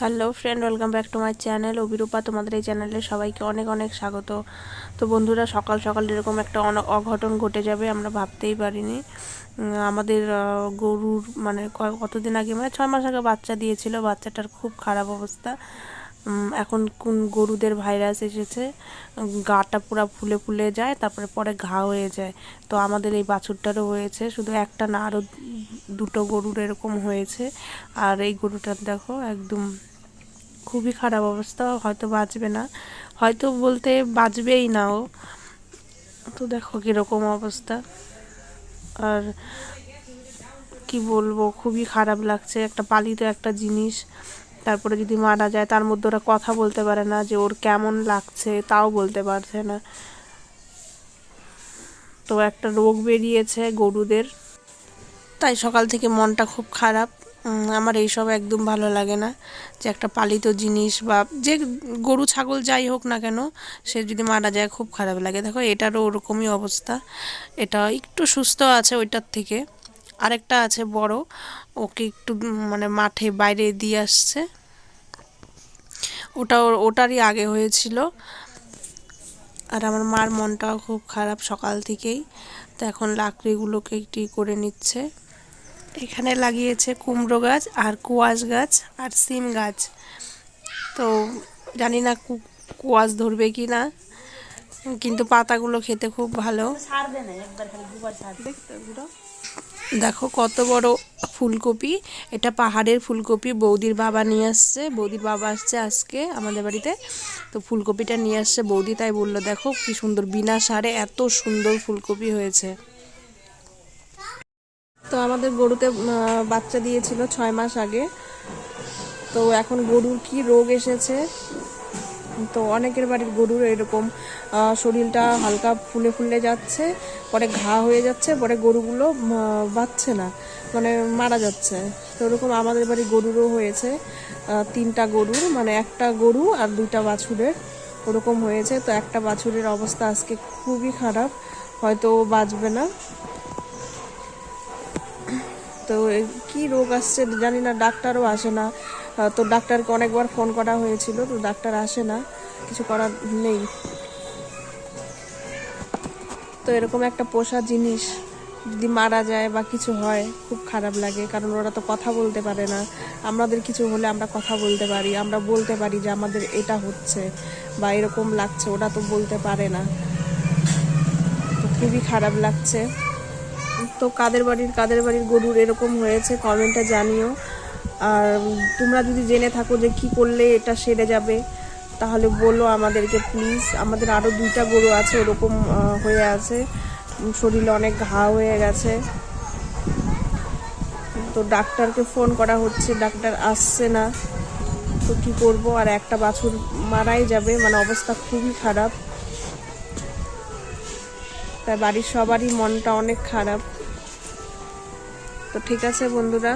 Hello friend welcome back to my channel Abhirupa তোমাদের এই চ্যানেলে সবাইকে অনেক অনেক স্বাগত। তো বন্ধুরা, সকাল সকাল এরকম একটা অঘটন ঘটে যাবে, আমরা ভাবতেই পারিনি। আমাদের গরুর মানে কতদিন আগে মানে ছয় মাস আগে বাচ্চা দিয়েছিল, বাচ্চাটার খুব খারাপ অবস্থা। এখন কোন গরুদের ভাইরাস এসেছে গাটা পুরো ফুলে ফুলে যায়, তারপরে পরে ঘা হয়ে যায়। তো আমাদের এই বাছুরটারও হয়েছে, শুধু একটা না, আরও দুটো গরুর এরকম হয়েছে। আর এই গরুটার দেখো, একদম খুবই খারাপ অবস্থা, হয়তো বাঁচবে না। হয়তো বলতে বাঁচবেই না ও। তো দেখো কীরকম অবস্থা। আর কি বলব, খুবই খারাপ লাগছে। একটা পালিত একটা জিনিস। তারপরে যদি মারা যায়, তার মধ্যে ওরা কথা বলতে পারে না যে ওর কেমন লাগছে, তাও বলতে পারছে না। তো একটা রোগ বেরিয়েছে গরুদের। তাই সকাল থেকে মনটা খুব খারাপ। আমার এইসব একদম ভালো লাগে না। যে একটা পালিত জিনিস বা যে গরু, ছাগল যাই হোক না কেন, সে যদি মারা যায় খুব খারাপ লাগে। দেখো, এটারও ওরকমই অবস্থা। এটা একটু সুস্থ আছে ওইটার থেকে। আরেকটা আছে বড়, ওকে একটু মানে মাঠে বাইরে দিয়ে আসছে। ওটা ওটারই আগে হয়েছিল। আর আমার মার মনটাও খুব খারাপ সকাল থেকেই। তো এখন লাকড়িগুলোকে একটি করে নিচ্ছে। এখানে লাগিয়েছে কুমড়ো গাছ আর কুয়াশ গাছ আর সিম গাছ। তো জানি না কুয়াশ ধরবে কি না কিন্তু পাতাগুলো খেতে খুব ভালো। দেখো কত বড় ফুলকপি এটা পাহাড়ের ফুলকপি বৌদির বাবা নিয়ে আসছে। বৌদির বাবা আসছে আজকে আমাদের বাড়িতে। তো ফুলকপিটা নিয়ে আসছে বৌদি তাই বলল দেখো কি সুন্দর বিনা সারে এত সুন্দর ফুলকপি হয়েছে। তো আমাদের গরুতে বাচ্চা দিয়েছিল ছয় মাস আগে। তো এখন গরুর কি রোগ এসেছে? তো অনেকের বাড়ির গরুর এরকম শরীরটা হালকা ফুলে ফুলে যাচ্ছে, পরে ঘা হয়ে যাচ্ছে, পরে গরুগুলো বাঁচছে না মানে মারা যাচ্ছে। তো ওরকম আমাদের বাড়ির গরুরও হয়েছে তিনটা গরুর মানে একটা গরু আর দুইটা বাছুরের ওরকম হয়েছে। তো একটা বাছুরের অবস্থা আজকে খুবই খারাপ, হয়তো বাঁচবে না। তো কি রোগ আসছে জানি না, ডাক্তারও আসে না। তো ডাক্তারকে অনেকবার ফোন করা হয়েছিল, তো ডাক্তার আসে না, কিছু করার নেই। তো এরকম একটা পোষা জিনিস যদি মারা যায় বা কিছু হয়, খুব খারাপ লাগে, কারণ ওরা তো কথা বলতে পারে না। আমাদের কিছু হলে আমরা কথা বলতে পারি, আমরা বলতে পারি যে আমাদের এটা হচ্ছে বা এরকম লাগছে, ওরা তো বলতে পারে না। তো খুবই খারাপ লাগছে। তো কাদের বাড়ির কাদের বাড়ির গরুর এরকম হয়েছে কমেন্টটা জানিও। আর তোমরা যদি জেনে থাকো যে কি করলে এটা সেরে যাবে, তাহলে বলো আমাদেরকে প্লিজ আমাদের আরও দুইটা গরু আছে, ওরকম হয়ে আছে। শরীরে অনেক ঘা হয়ে গেছে। তো ডাক্তারকে ফোন করা হচ্ছে, ডাক্তার আসছে না। তো কী করব? আর একটা বাছুর মারাই যাবে মানে অবস্থা খুবই খারাপ। তাই বাড়ির সবারই মনটা অনেক খারাপ। তো ঠিক আছে বন্ধুরা